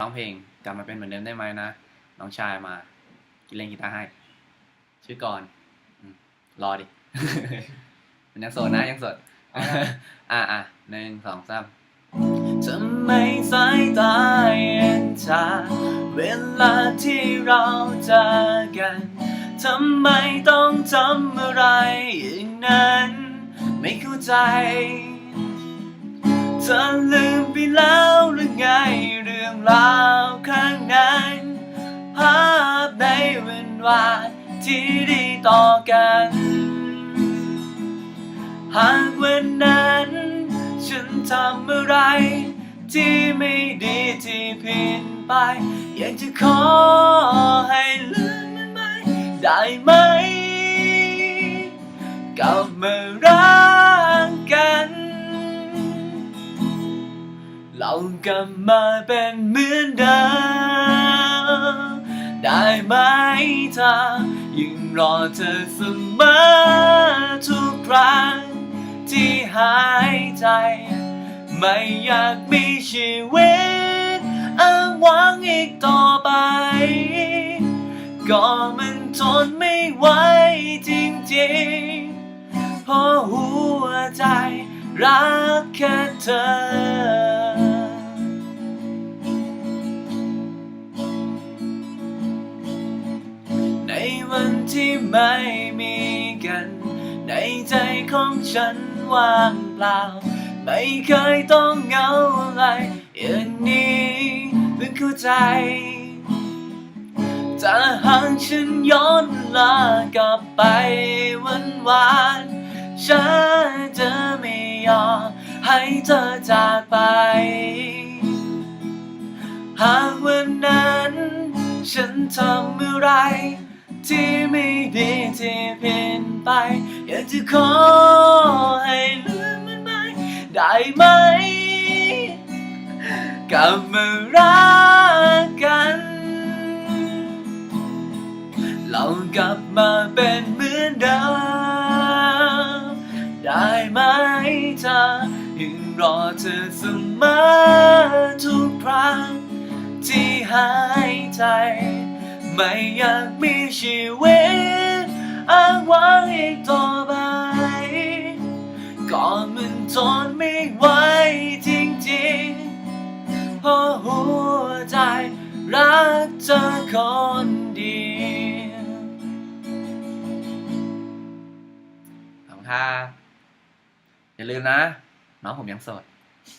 ร้องเพลงกลับมาเป็นเหมือนเดิมได้ไหมนะน้องชายมากินเล่นกีตาร์ให้ ชื่อก่อนอืมรอดิมันยังโสดนะยังโสดอะอะหนึ่งสองสามทำไมสายตาเย็นชาเวลาที่เราเจอกัน ทำไมต้องทำอะไรอย่างนั้น ไม่เข้าใจ เธอลืมไปแล้วหรือไงเรื่องราว วันวาที่ดีต่อกัน หากวันนั้น ฉันทำอะไร ที่ไม่ดีที่ผิดไป อยากจะขอให้ลืมมันไปได้ไหม กลับมารักกัน เรากลับมาเป็นเหมือนเดิม ธอ ยังรอเธอเสมอทุกครั้งที่หายใจ ไม่อยากมีชีวิตอ้างว้างอีกต่อไป ก็มันทนไม่ไหวจริงๆเพราะหัวใจรักแค่เธอ วันที่ไม่มีกัน ในใจของฉันว่างเปล่า ไม่เคยต้องเหงาอะไรอย่างนี้เพิ่งเข้าใจจะหากฉันย้อนเวลากลับไปวันวานๆฉันจะไม่ยอมให้เธอจากไป หากวันนั้น ฉันทำอะไร ที่ไม่ดีที่ผิดไป อยากจะขอให้ลืมมันไปได้ไหม กลับมารักกัน เรากลับมาเป็นเหมือนเดิมได้ไหมเธอยังรอเธอเสมอทุกครั้งที่หายใจ ไม่อยากมีชีวิตอ้างว้างอีกต่อไป ก่อนมันทนไม่ไหวจริงๆเพราะหัวใจรักเธอคนเดียวขอบคุณครับอย่าลืมนะ น้องผมยังโสด